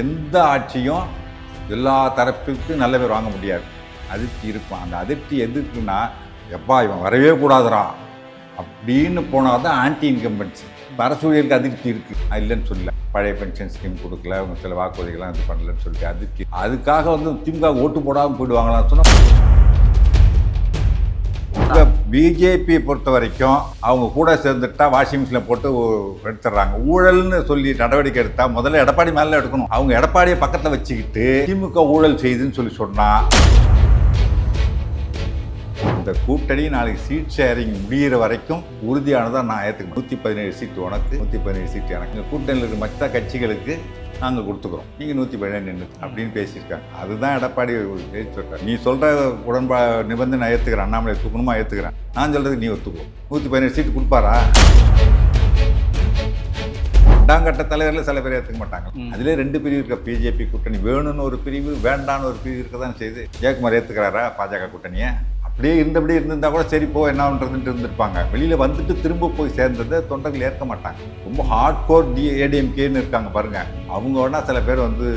எந்த ஆட்சியும் எல்லா தரப்புக்கும் நல்ல பேர் வாங்க முடியாது. அதிர்ச்சி இருக்கும். அந்த அதிர்ச்சி எதுக்குன்னா எப்பா இவன் வரவே கூடாதுடா அப்படின்னு போனால் தான் ஆன்டி இன்கம்பன்சி ஊழியருக்கு அதிர்ச்சி இருக்குது இல்லைன்னு சொல்லல. பழைய பென்ஷன் ஸ்கீம் கொடுக்கல. அவங்க சில வாக்குறுதிகள்லாம் இது பண்ணலன்னு சொல்லிட்டு அதிர்ச்சி அதுக்காக வந்து திமுக ஓட்டு போடாமல் போயிடுவாங்களான்னு சொன்னால் இப்போ பிஜேபியை பொறுத்த வரைக்கும் அவங்க கூட சேர்ந்துட்டா வாஷிங் மிஷினில் போட்டு எடுத்துடுறாங்க ஊழல்னு சொல்லி நடவடிக்கை எடுத்தால் முதல்ல எடப்பாடி மேலே எடுக்கணும். அவங்க எடப்பாடியை பக்கத்தில் வச்சுக்கிட்டு திமுக ஊழல் செய்யுதுன்னு சொல்லி சொன்னால் இந்த கூட்டணி நாளைக்கு சீட் ஷேரிங் முடிகிற வரைக்கும் உறுதியானதாக நான் ஏற்றுக்கு நூற்றி பதினேழு சீட்டு உனக்கு நூற்றி பதினேழு சீட்டு எனக்கு. கூட்டணியில் இருக்கிற மற்ற கட்சிகளுக்கு நாங்கள் கொடுத்துக்குறோம். நீங்கள் நூற்றி பதினேழு நின்று அப்படின்னு பேசியிருக்காங்க. அதுதான் எடப்பாடி சொல்கிறேன் நீ சொல்கிற உடன்பா நிபந்தனை ஏற்றுக்கிறேன் அண்ணாமலை தூக்கணுமா? ஏற்றுக்கிறேன் நான் சொல்கிறது நீ ஒத்துக்கோ. நூற்றி பதினேழு சீட்டு கொடுப்பாரா? ரெண்டாம் கட்ட தலைவரில் சில பேர் ஏற்றுக்க மாட்டாங்க. அதிலே ரெண்டு பிரிவு இருக்க. பிஜேபி கூட்டணி வேணும்னு ஒரு பிரிவு வேண்டான்னு ஒரு பிரிவு இருக்க தான் செய்யுது ஜெயக்குமார் ஏற்றுக்கிறாரா பாஜக கூட்டணியை? அப்படியே இருந்தபடி இருந்திருந்தா கூட சரி போ என்ன பண்ணுறதுன்ட்டு இருந்திருப்பாங்க. வெளியில் வந்துட்டு திரும்ப போய் சேர்ந்ததை தொண்டர்கள் ஏற்க மாட்டாங்க. ரொம்ப ஹார்ட் கோர் டி ஏடிஎம்கேன்னு இருக்காங்க பாருங்கள் அவங்க வேணால் சில பேர் வந்து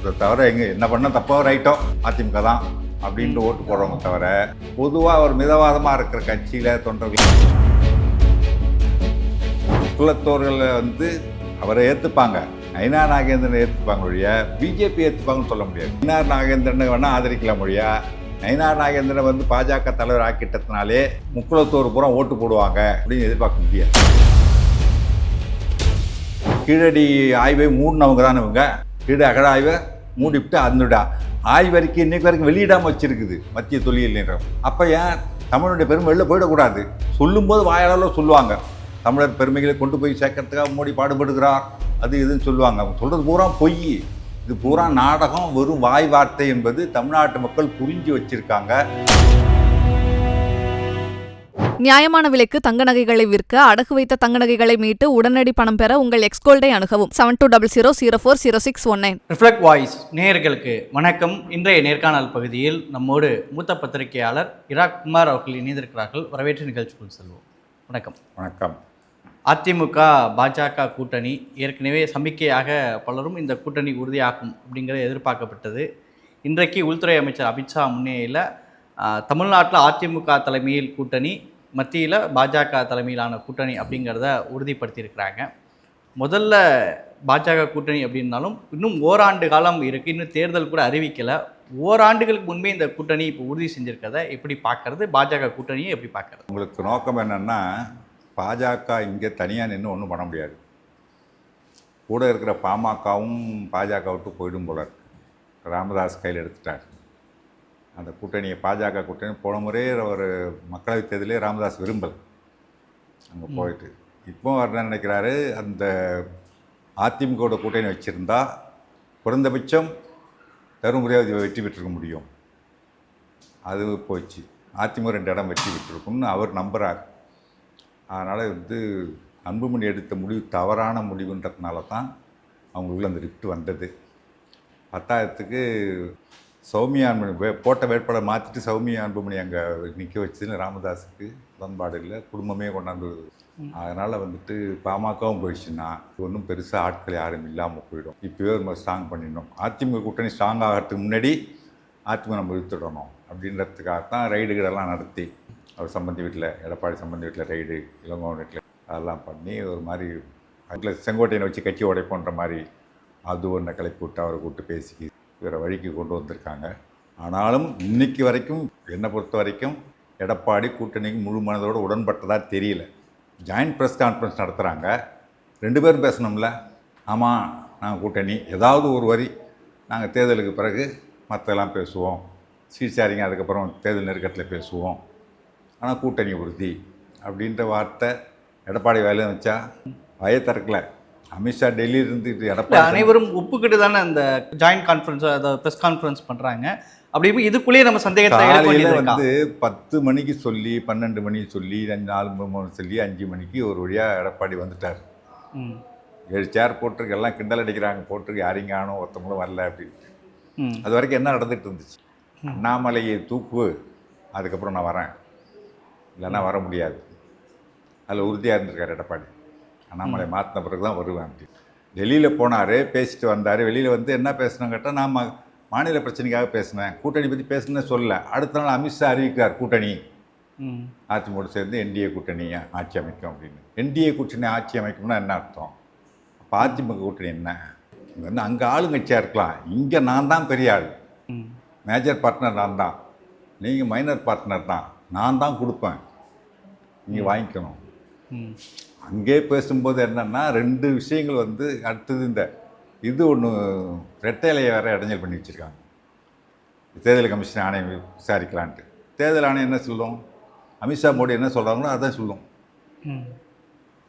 இதை தவிர எங்கே என்ன பண்ண தப்போ ரைட்டோ அதிமுக தான் அப்படின்ட்டு ஓட்டு போடுறவங்க தவிர பொதுவாக ஒரு மிதவாதமாக இருக்கிற கட்சியில் தொண்டர்கள் குலத்தோர்களை வந்து அவரை ஏற்றுப்பாங்க ஐநா நாகேந்திரனை ஏற்றுப்பாங்க ஒழிய பிஜேபி ஏற்றுப்பாங்கன்னு சொல்ல முடியாது. ஐநா நாகேந்திரனை வேணால் ஆதரிக்கலாம் மொழியா நயினார் நாகேந்திரன் வந்து பாஜக தலைவர் ஆக்கிட்டதுனாலே முக்குளத்தோர் பூரா ஓட்டு போடுவாங்க அப்படின்னு எதிர்பார்க்க முடியாது. கீழடி ஆய்வை மூடினவங்க தான் இவங்க. கீழ அகட ஆய்வை மூடிவிட்டு அதனோட ஆய்வறிக்கை இன்னைக்கு வரைக்கும் வெளியிடாமல் வச்சிருக்குது மத்திய தொழில் நிலையம். அப்போ ஏன் தமிழுடைய பெருமை வெளில போயிடக்கூடாது? சொல்லும்போது வாயாளோ சொல்லுவாங்க. தமிழர் பெருமைகளை கொண்டு போய் சேர்க்கறதுக்காக மோடி பாடுபடுகிறார் அது இதுன்னு சொல்லுவாங்க. அவங்க சொல்கிறது பூரா பொய். இது பூரா நாடகம் வெறும் வாய் வார்த்தை என்பது தமிழ்நாட்டு மக்கள் புரிஞ்சு வச்சிருக்காங்க. நியாயமான விலைக்கு தங்க நகைகளை விற்க அடகு வைத்த தங்க நகைகளை மீட்டு உடனடி பணம் பெற உங்கள் எக்ஸ்கோல்டை அணுகவும் seven two double zero zero four zero six one nine reflect voice நேயர்களுக்கு வணக்கம். இன்றைய நேர்காணல் பகுதியில் நம்மோடு மூத்த பத்திரிகையாளர் இராக் குமார் அவர்கள் இணைந்திருக்கிறார்கள். வரவேற்று நிகழ்ச்சிக்குள் செல்வோம். வணக்கம். வணக்கம். அதிமுக பாஜக கூட்டணி ஏற்கனவே சமிக்கையாக பலரும் இந்த கூட்டணி உறுதியாகும் அப்படிங்கிறது எதிர்பார்க்கப்பட்டது. இன்றைக்கு உள்துறை அமைச்சர் அமித்ஷா முன்னிலையில் தமிழ்நாட்டில் அதிமுக தலைமையில் கூட்டணி மத்தியில் பாஜக தலைமையிலான கூட்டணி அப்படிங்கிறத உறுதிப்படுத்தியிருக்கிறாங்க. முதல்ல பாஜக கூட்டணி அப்படின்னாலும் இன்னும் ஓராண்டு காலம் இருக்குது இன்னும் தேர்தல் கூட அறிவிக்கலை. ஓராண்டுகளுக்கு முன்பே இந்த கூட்டணி இப்போ உறுதி செஞ்சுருக்கதை எப்படி பார்க்கறது? பாஜக கூட்டணியை எப்படி பார்க்கறது? உங்களுக்கு நோக்கம் என்னென்னா பாஜக இங்கே தனியாக நின்று ஒன்றும் பண்ண முடியாது. கூட இருக்கிற பாமகவும் பாஜக விட்டு போயிடும் போல இருக்கு. ராமதாஸ் கையில் எடுத்துட்டார். அந்த கூட்டணியை பாஜக கூட்டணி போன முறையே ஒரு மக்களவைத் தேர்தலே ராமதாஸ் விரும்பல். அங்கே போயிட்டு. இப்போ அவர் என்ன நினைக்கிறாரு? அந்த அதிமுகவோட கூட்டணி வச்சுருந்தா குறைந்தபட்சம் தருமபுரியாவது வெற்றி பெற்றிருக்க முடியும். அது போச்சு. அதிமுக ரெண்டு இடம் வெற்றி பெற்றிருக்கும்னு அவர் நம்புகிறார் அதனால் வந்து அன்புமணி எடுத்த முடிவு தவறான முடிவுன்றதுனால தான் அவங்களுக்குள்ள அந்த ரிப்ட் வந்தது. பத்தாயிரத்துக்கு சௌமியா அன்புமணி போட்ட வேட்பாளர் மாற்றிட்டு சௌமியா அன்புமணி அங்கே நிற்க வச்சதுன்னு ராமதாஸுக்கு உடன்பாடு இல்லை குடும்பமே கொண்டாந்து அதனால் வந்துட்டு பாமகவும் போயிடுச்சுன்னா ஒன்றும் பெருசாக ஆட்கள் யாரும் இல்லாமல் போயிடும். இப்போவே நம்ம ஸ்ட்ராங் பண்ணிடணும். அதிமுக கூட்டணி ஸ்ட்ராங் ஆகிறதுக்கு முன்னாடி அதிமுக நம்ம இழுத்துடணும் அப்படின்றதுக்காக தான் ரைடுகளெல்லாம் நடத்தி அவர் சம்பந்தி வீட்டில் எடப்பாடி சம்பந்தி வீட்டில் ரைடு இளங்கோவன் வீட்டில் அதெல்லாம் பண்ணி ஒரு மாதிரி அதில் செங்கோட்டையனை வச்சு கட்சி உடைப்போன்ற மாதிரி அது ஒன்றை கிளப்பி விட்டு அவரை கூப்பிட்டு பேசி வேறு வழிக்கு கொண்டு வந்திருக்காங்க. ஆனாலும் இன்னைக்கு வரைக்கும் என்னை பொறுத்த வரைக்கும் எடப்பாடி கூட்டணிக்கு முழு மனதோடு உடன்பட்டதாக தெரியல. ஜாயிண்ட் ப்ரெஸ் கான்ஃபரன்ஸ் நடத்துகிறாங்க ரெண்டு பேரும் பேசணும்ல. ஆமாம் நாங்கள் கூட்டணி. ஏதாவது ஒரு வரி. நாங்கள் தேர்தலுக்கு பிறகு மற்றெல்லாம் பேசுவோம். சீட் ஷேரிங் அதுக்கப்புறம் தேர்தல் நெருக்கத்தில் பேசுவோம். ஆனால் கூட்டணி உறுதி அப்படின்ற வார்த்தை எடப்பாடி வேலையை வச்சா வய திறக்கல. அமித்ஷா டெல்லியில் இருந்துட்டு எடப்பாடி அனைவரும் ஒப்புக்கிட்டு தானே அந்த ஜாயிண்ட் கான்ஃபரன்ஸ் அதாவது ப்ரெஸ் கான்ஃபரன்ஸ் பண்ணுறாங்க அப்படி இதுக்குள்ளேயே நம்ம சந்தேகத்தை? வந்து பத்து மணிக்கு சொல்லி பன்னெண்டு மணிக்கு சொல்லி நாலு மூணு சொல்லி அஞ்சு மணிக்கு ஒரு வழியாக எடப்பாடி வந்துட்டார். ஏழு சேர் போட்டிருக்கு எல்லாம் கிண்டல் அடிக்கிறாங்க. போட்டிருக்கு யாரையும் காணும் ஒருத்தவங்களும் வரல அப்படின்ட்டு. அது வரைக்கும் என்ன நடந்துட்டு இருந்துச்சு? அண்ணாமலையை தூக்கு அதுக்கப்புறம் நான் வரேன். இல்லைன்னா வர முடியாது. அதில் உறுதியாக இருந்திருக்காரு எடப்பாடி. அண்ணாமலை மாற்றின பிறகு தான் வருவேன் வெளியில் போனார் பேசிட்டு வந்தார். வெளியில் வந்து என்ன பேசணும் கேட்டால் நான் ம- மாநில பிரச்சனைக்காக பேசினேன். கூட்டணி பற்றி பேசுனே சொல்லல. அடுத்த நாள் அமித்ஷா அறிவிக்கிறார் கூட்டணி. அதிமுக சேர்ந்து என்டிஏ கூட்டணி ஆட்சி அமைக்கும் அப்படின்னு. என்டிஏ கூட்டணி ஆட்சி அமைக்கும்னா என்ன அர்த்தம்? அப்போ அதிமுக கூட்டணி என்ன? இங்க வந்து அங்கே ஆளுங்கட்சியாக இருக்கலாம். இங்கே நான் தான் பெரிய ஆள். மேஜர் பார்ட்னர் நான் தான். நீங்கள் மைனர் பார்ட்னர் தான். நான் தான் கொடுப்பேன். நீங்கள் வாங்கிக்கணும். அங்கே பேசும்போது என்னன்னா ரெண்டு விஷயங்கள் வந்து அடுத்தது இந்த இது ஒன்று ரெட்டையிலையை வேற இடைஞ்சல் பண்ணி வச்சுருக்காங்க. தேர்தல் கமிஷன் ஆணையம் விசாரிக்கலான்ட்டு. தேர்தல் ஆணையம் என்ன சொல்லும்? அமித்ஷா மோடி என்ன சொல்கிறாங்களோ அதான் சொல்லும்.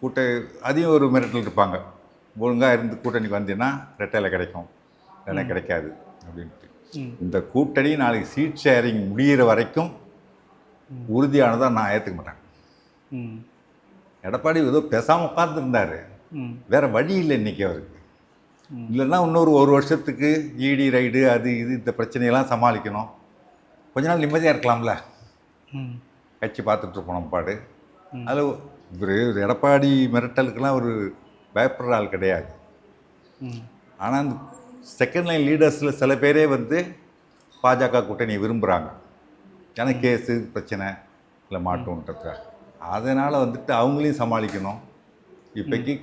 கூட்ட அதையும் ஒரு மிரட்டல் இருப்பாங்க. ஒழுங்காக இருந்து கூட்டணிக்கு வந்தீங்கன்னா ரெட்டையில கிடைக்கும். இல்லைன்னா கிடைக்காது அப்படின்ட்டு. இந்த கூட்டணி நாளைக்கு சீட் ஷேரிங் முடிகிற வரைக்கும் உறுதியானதாக நான் ஏற்றுக்க மாட்டேன். எடப்பாடி ஏதோ பேசாமல் உட்காந்துருந்தாரு வேற வழி இல்லை இன்னைக்கு அவருக்கு. இல்லைன்னா இன்னொரு ஒரு வருஷத்துக்கு ஈடி ரைடு அது இது இந்த பிரச்சனையெல்லாம் சமாளிக்கணும். கொஞ்ச நாள் நிம்மதியாக இருக்கலாம்ல. கட்சி பார்த்துட்டு நம்ம பாடு. அதில் இவர் எடப்பாடி மிரட்டலுக்கெல்லாம் ஒரு பயப்படுற ஆள் கிடையாது. ஆனால் அந்த செகண்ட் லைன் லீடர்ஸில் சில பேரே வந்து பாஜக கூட்டணியை விரும்புகிறாங்க ஏன்னா கேஸு பிரச்சனை இல்லை மாட்டோன்றதுக்காக. அதனால் வந்துட்டு அவங்களையும் சமாளிக்கணும். இப்போக்கி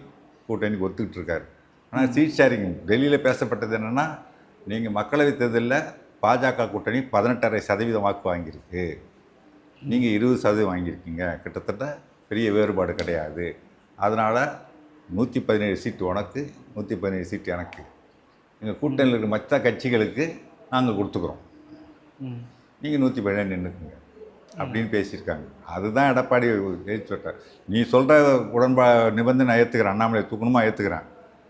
கூட்டணிக்கு ஒத்துக்கிட்டு இருக்காரு ஆனால் சீட் ஷேரிங் டெல்லியில் பேசப்பட்டது என்னென்னா நீங்கள் மக்களவைத் தேர்தலில் பாஜக கூட்டணி பதினெட்டரை சதவீதம் வாக்கு வாங்கியிருக்கு. நீங்கள் இருபது சதவீதம் வாங்கியிருக்கீங்க. கிட்டத்தட்ட பெரிய வேறுபாடு கிடையாது. அதனால் நூற்றி பதினேழு சீட்டு உனக்கு நூற்றி பதினேழு சீட்டு எனக்கு. எங்கள் கூட்டணியில் இருக்கிற மற்ற கட்சிகளுக்கு நாங்கள் கொடுத்துக்குறோம். நீங்கள் நூற்றி பதினேழு நின்றுக்குங்க அப்படின்னு பேசியிருக்காங்க. அதுதான் எடப்பாடி எழுதி சொல்கிறார் நீ சொல்கிற உடன்பா நிபந்தனை ஏற்றுக்கிறேன் அண்ணாமலை தூக்கணுமா ஏற்றுக்கிறேன்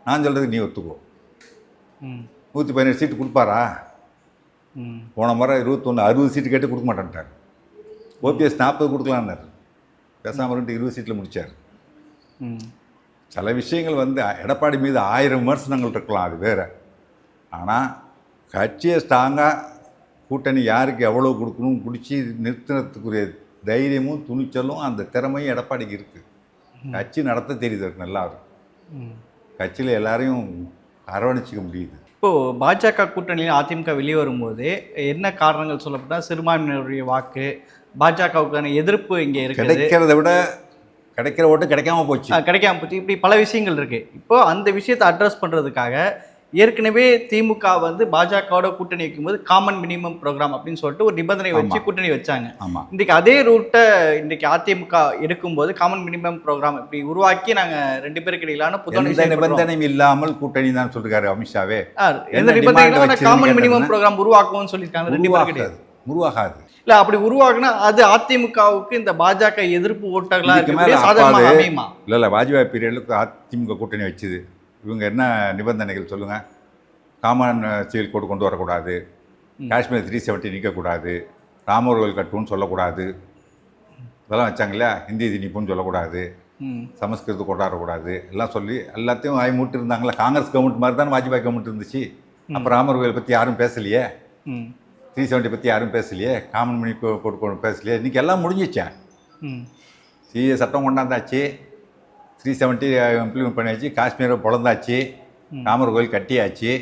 நான் சொல்கிறதுக்கு நீ ஒத்துக்கோ. நூற்றி பதினேழு சீட்டு கொடுப்பாரா? போன முறை இருபத்தொன்று அறுபது சீட்டு கேட்டு கொடுக்க மாட்டேன்ட்டார். ஓபிஎஸ் நாற்பது கொடுக்கலான்னாரு. பேசாமல் இருபது சீட்டில் முடித்தார் சில விஷயங்கள் வந்து எடப்பாடி மீது ஆயிரம் விமர்சனங்கள் இருக்கலாம் அது வேறு. ஆனால் கட்சியை ஸ்ட்ராங்காக கூட்டணி யாருக்கு எவ்வளோ கொடுக்கணும் குடிச்சு நிறுத்துறதுக்குரிய தைரியமும் துணிச்சலும் அந்த திறமையும் எடப்பாடிக்கு இருக்குது கட்சி நடத்த தெரியுது நல்லா கட்சியில் எல்லாரையும் அரவணைச்சிக்க முடியுது. இப்போ பாஜக கூட்டணியில் அதிமுக வெளியே வரும்போது என்ன காரணங்கள் சொல்லப்பட்டா சிறுபான்மையினருடைய வாக்கு பாஜகவுக்கான எதிர்ப்பு இங்கே இருக்குது. கிடைக்கிறத விட கிடைக்கிற ஓட்டு கிடைக்காம போச்சு. கிடைக்காம போச்சு. இப்படி பல விஷயங்கள் இருக்கு. இப்போ அந்த விஷயத்தை அட்ரஸ் பண்றதுக்காக ஏற்கனவே திமுக வந்து பாஜகவோட கூட்டணி வைக்கும்போது காமன் மினிமம் ப்ரோக்ராம் அப்படின்னு சொல்லிட்டு ஒரு நிபந்தனை வச்சு. கூட்டணி வச்சாங்க. ஆமாம் இன்றைக்கு அதே ரூட்டை இன்றைக்கு அதிமுக எடுக்கும்போது காமன் மினிமம் ப்ரோக்ராம் இப்படி உருவாக்கி நாங்க ரெண்டு பேருக்கு இடையிலான புத்தகம் எந்த நிபந்தனையும் இல்லாமல் கூட்டணி தான் சொல்லிருக்காரு அமித்ஷாவே. எந்த நிபந்தனை காமன் மினிமம்? ப்ரோக்ராம் உருவாக்குவோம்னு சொல்லியிருக்காங்க. ரெண்டு பேரும் கிடையாது உருவாகாது. இல்ல அப்படி உருவாக்குனா அது அதிமுகவுக்கு இந்த பாஜக எதிர்ப்பு ஓட்டங்களா இதுக்கு மேல இருக்கக்கூடிய சாதகமாக அப்பாவு- அமையுமா? இல்லை இல்லை வாஜ்பாய் பீரியடுக்கு அதிமுக கூட்டணி வச்சுது. இவங்க என்ன நிபந்தனைகள் சொல்லுங்கள் காமன் சிவில் கோடு கொண்டு வரக்கூடாது. காஷ்மீர் த்ரீ செவன்ட்டி நிற்கக்கூடாது ராமர் கோயில் கட்டுன்னு சொல்லக்கூடாது. இதெல்லாம் வச்சாங்கல்ல? ஹிந்தி திணிப்புன்னு சொல்லக்கூடாது. ம். சமஸ்கிருதம் கொண்டாடக்கூடாது. எல்லாம் சொல்லி எல்லாத்தையும் வாய் மூட்டு இருந்தாங்களா காங்கிரஸ் கவர்மெண்ட் மாதிரி தான் வாஜ்பாய் கவர்மெண்ட் இருந்துச்சு. அப்போ ராமர் கோயில் பற்றி யாரும் பேசலையே? த்ரீ செவன்ட்டி பற்றி யாரும் பேசலையே? காமன் மணி கோடு கொண்டு பேசலையே? இன்றைக்கி எல்லாம் முடிஞ்சிச்சேன் சிஏ சட்டம் கொண்டாந்தாச்சு. த்ரீ செவன்ட்டி இம்ப்ளிமெண்ட் பண்ணியாச்சு. காஷ்மீரை பிறந்தாச்சு ராமர் கோயில் கட்டியாச்சு.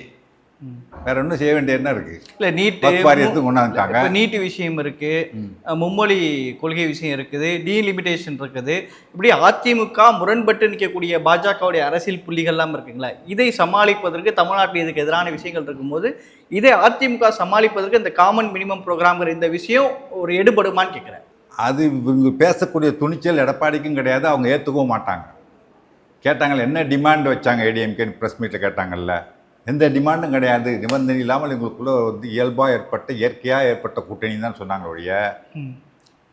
வேற ஒன்றும் செய்ய வேண்டிய என்ன இருக்குது இல்ல நீட் வக்ஃப் வாரியத்துக்கு கொண்டாந்துட்டாங்க. இப்போ நீட் விஷயம் இருக்கு. மும்மொழி கொள்கை விஷயம் இருக்குது. டீலிமிட்டேஷன் இருக்குது. இப்படி அதிமுக முரண்பட்டு நிற்கக்கூடிய பாஜகவுடைய அரசியல் புள்ளிகள்லாம் இருக்குங்களா? இதை சமாளிப்பதற்கு தமிழ்நாட்டில் இதுக்கு எதிரான விஷயங்கள் இருக்கும்போது இதை அதிமுக சமாளிப்பதற்கு இந்த காமன் மினிமம் ப்ரோக்ராம்ங்கிற இந்த விஷயம் ஒரு எடுபடுமான்னு கேட்குறேன் அது இவங்க பேசக்கூடிய துணிச்சல் எடப்பாடிக்கும் கிடையாது. அவங்க ஏற்றுக்கவும் மாட்டாங்க. கேட்டாங்கல்ல என்ன டிமாண்ட் வச்சாங்க ஏடிஎம்கேன்னு ப்ரெஸ் மீட்டில் கேட்டாங்கல்ல? எந்த டிமாண்டும் கிடையாது. நிபந்தனை இல்லாமல் எங்களுக்குள்ள வந்து இயல்பாக ஏற்பட்ட இயற்கையாக ஏற்பட்ட கூட்டணி தான் சொன்னாங்க ஒழிய.